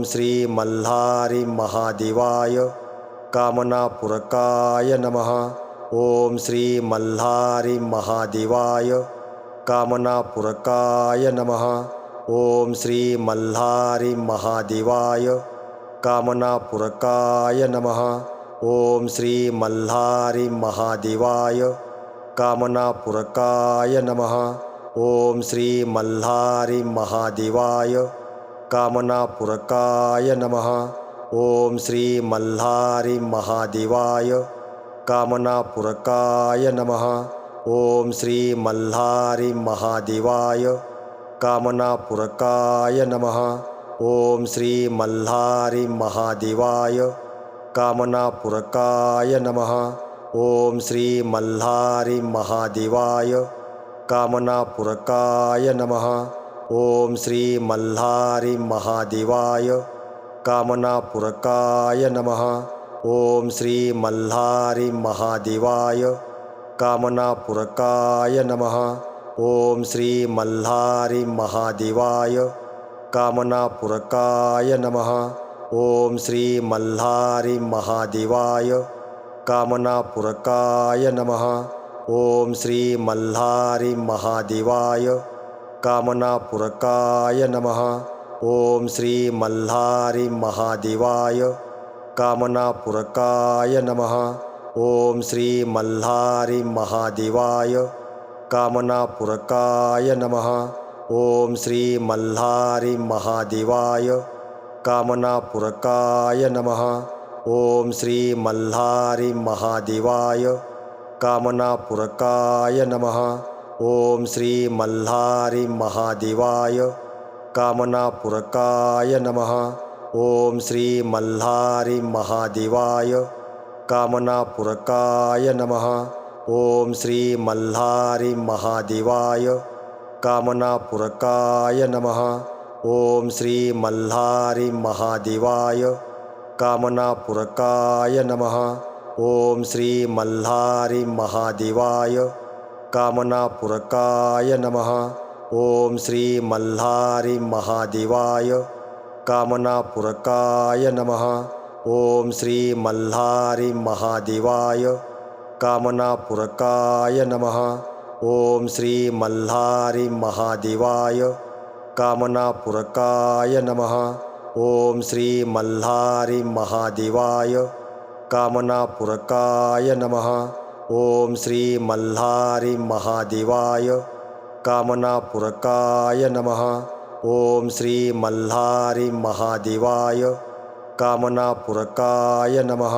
ॐ श्रीमल्हारिमहादेवाय कामनापुरकाय नमः। ॐ श्रीमल्हारिमहादेवाय कामनापुरकाय नमः। ॐ श्रीमल्हारिमहादेवाय कामनापुरकाय नमः। ॐ श्रीमल्हारिमहादेवाय कामनापुरकाय नमः। ॐ श्रीमल्हारिमहादेवाय कामनापुरकाय नमः। ॐ श्रीमल्हारिमहादेवाय कामनापुरकाय नमः। ॐ श्रीमल्हारिमहादेवाय कामनापुरकाय नमः। ॐ श्रीमल्हारिमहादेवाय कामनापुरकाय नमः। ॐ श्रीमल्हारिमहादेवाय कामनापुरकाय नमः ॐ श्रीमल्हारिमहादेवाय कामनापुरकाय नमः। ॐ श्रीमल्हारिमहादेवाय कामनापुरकाय नमः। ॐ श्रीमल्हारिमहादेवाय कामनापुरकाय नमः। ॐ श्रीमल्हारिमहादेवाय कामनापुरकाय नमः। ॐ श्रीमल्हारिमहादेवाय कामनापुरकाय नमः। ॐ श्रीमल्हारिमहादेवाय कामनापुरकाय नमः। ॐ श्रीमल्हारिमहादेवाय कामनापुरकाय नमः। ॐ श्रीमल्हारिमहादेवाय कामनापुरकाय नमः। ॐ श्रीमल्हारिमहादेवाय कामनापुरकाय नमः ॐ श्री मल्हारि महादिवाय नमः। ॐ श्री मल्हारि महादिवाय नमः। ॐ श्री मल्लारि महादिवाय नमः। ॐ श्री मल्लारि महादिवाय नमः। ॐ श्री मल्लारि महादिवाय कामनापुरकाय नमः। ॐ श्रीमल्हारिमहादेवाय कामनापुरकाय नमः। ॐ श्रीमल्हारिमहादेवाय कामनापुरकाय नमः। ॐ श्रीमल्हारिमहादेवाय कामनापुरकाय नमः। ॐ श्रीमल्हारिमहादेवाय कामनापुरकाय नमः ॐ श्रीमल्हारिमहादेवाय कामनापुरकाय नमः। ॐ श्रीमल्हारिमहादेवाय कामनापुरकाय नमः।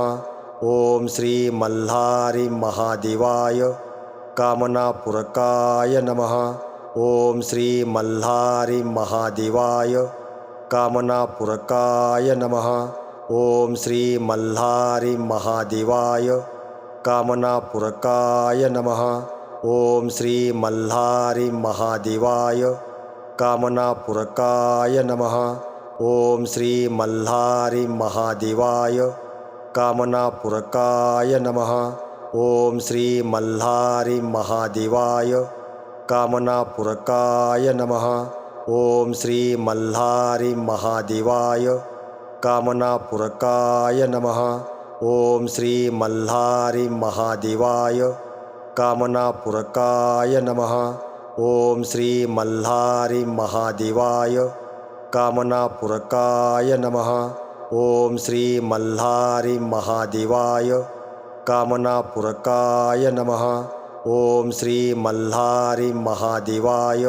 ॐ श्रीमल्हारिमहादेवाय कामनापुरकाय नमः। ॐ श्रीमल्हारिमहादेवाय कामनापुरकाय नमः। ॐ श्रीमल्हारिमहादेवाय कामनापुरकाय नमः। ॐ श्रीमल्हारिमहादेवाय कामनापुरकाय नमः। ॐ श्रीमल्हारिमहादेवाय कामनापुरकाय नमः। ॐ श्रीमल्हारिमहादेवाय कामनापुरकाय नमः। ॐ श्रीमल्हारिमहादेवाय कामनापुरकाय नमः ॐ श्रीमल्हारिमहादेवाय कामनापुरकाय नमः। ॐ श्रीमल्हारिमहादेवाय कामनापुरकाय नमः। ॐ श्रीमल्हारिमहादेवाय कामनापुरकाय नमः। ॐ श्रीमल्हारिमहादेवाय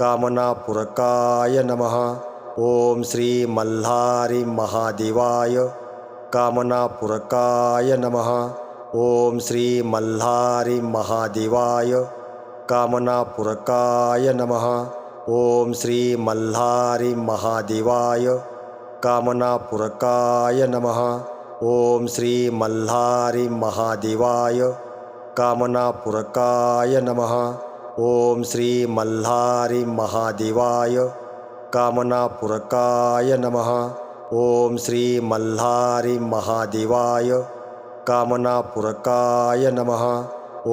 कामनापुरकाय नमः। ॐ श्रीमल्हारिमहादेवाय कामनापुरकाय नमः। ॐ श्रीमल्हारिमहादेवाय कामनापुरकाय नमः। ॐ श्रीमल्हारिमहादेवाय कामनापुरकाय नमः। ॐ श्रीमल्हारिमहादेवाय कामनापुरकाय नमः। ॐ श्रीमल्हारिमहादेवाय कामनापुरकाय नमः ॐ श्रीमल्हारिमहादेवाय कामनापुरकाय नमः।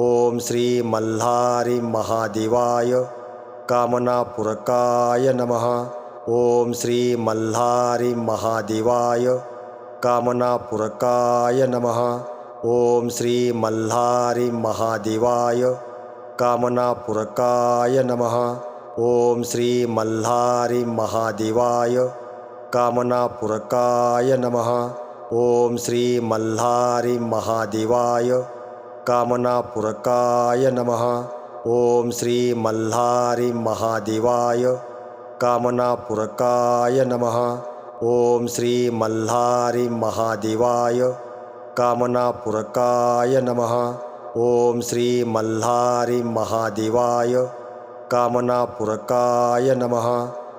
ॐ श्रीमल्हारिमहादेवाय कामनापुरकाय नमः। ॐ श्री कामनापुरकाय नमः। ॐ श्री कामनापुरकाय नमः। ॐ श्री महादेवाय कामनापुरकाय नमः। ॐ श्री मल्लारि महादिवाय नमः। ॐ श्री मल्लारि महादिवाय नमः। ॐ श्री मल्लारि महादिवाय नमः। ॐ श्री मल्लारि महादिवाय कामनापूरकाय नमः।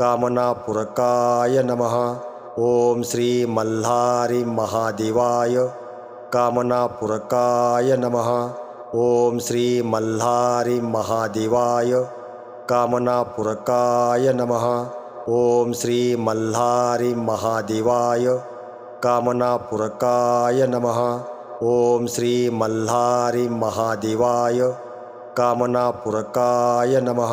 कामनापुरकाय नमः। ॐ श्रीमल्हारिमहादेवाय कामनापुरकाय नमः। ॐ श्रीमल्हारिमहादेवाय कामनापुरकाय नमः। ॐ श्रीमल्हारिमहादेवाय कामनापुरकाय नमः। ॐ श्रीमल्हारिमहादेवाय कामनापुरकाय महादिवाय कामनापूरकाय नमः।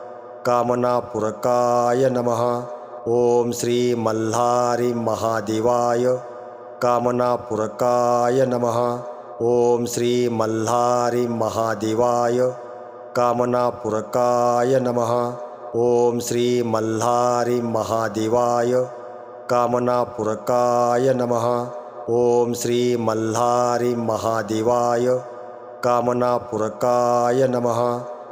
कामनापुरकाय नमः। ॐ श्री मल्हारि महादेवाय कामनापुरकाय नमः। ॐ श्री मल्हारि महादेवाय कामनापुरकाय नमः। ॐ श्री मल्हारि महादेवाय कामनापुरकाय नमः। ॐ श्री मल्हारि महादेवाय कामनापुरकाय नमः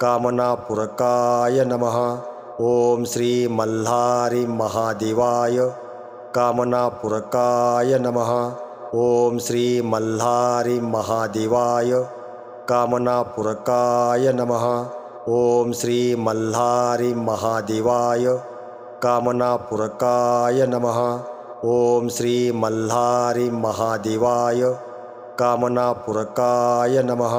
कामनापुरकाय नमः। ॐ श्री कामनापुरकाय नमः। ॐ श्री कामनापुरकाय नमः। ॐ श्री कामनापुरकाय नमः। ॐ श्री कामनापुरकाय महादिवाय कामनापूरकाय नमः।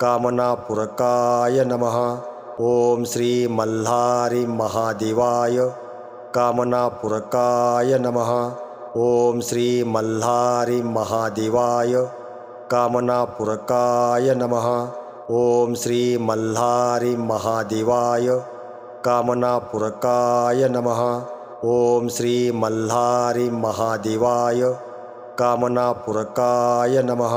कामनापुरकाय नमः। ॐ श्री महादेवाय कामनापुरकाय नमः। ॐ श्री महादेवाय कामनापुरकाय नमः। ॐ श्री महादेवाय कामनापुरकाय नमः। ॐ श्री महादेवाय कामनापुरकाय नमः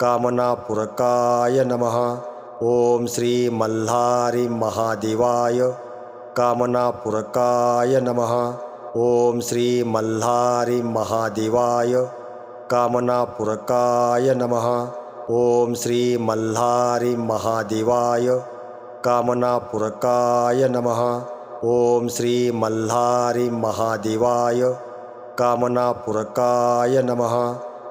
कामनापुरकाय नमः। ॐ श्रीमल्हारि महादेवाय कामनापुरकाय नमः। ॐ श्रीमल्हारि महादेवाय कामनापुरकाय नमः। ॐ श्रीमल्हारि महादेवाय कामनापुरकाय नमः। ॐ श्रीमल्हारि महादेवाय कामनापुरकाय नमः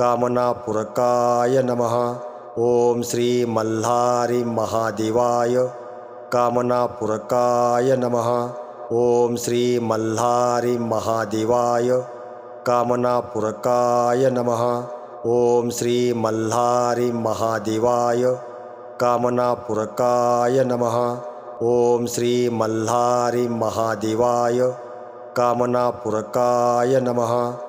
कामनापुरकाय नमः। ॐ श्रीमल्हारि महादेवाय। कामनापुरकाय नमः। ॐ श्रीमल्हारि महादेवाय। कामनापुरकाय नमः। ॐ श्रीमल्हारि महादेवाय। कामनापुरकाय नमः। ॐ श्रीमल्हारि महादेवाय। कामनापुरकाय नमः